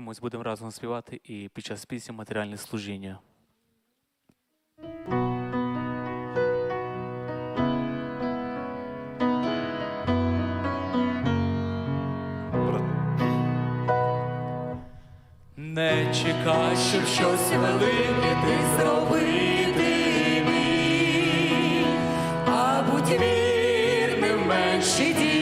Ми будемо разом співати і під час пісні матеріальне служіння. Не чекай, щоб щось велике ти зробити, мій, а будь вірним менші дії.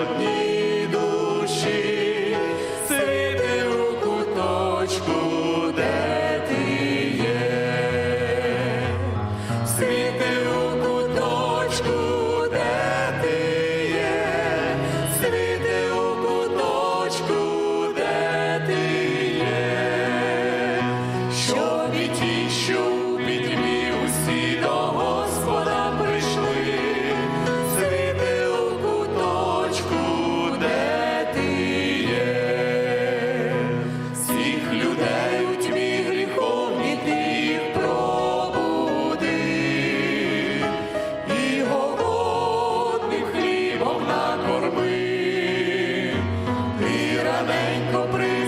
одні. тихенько при.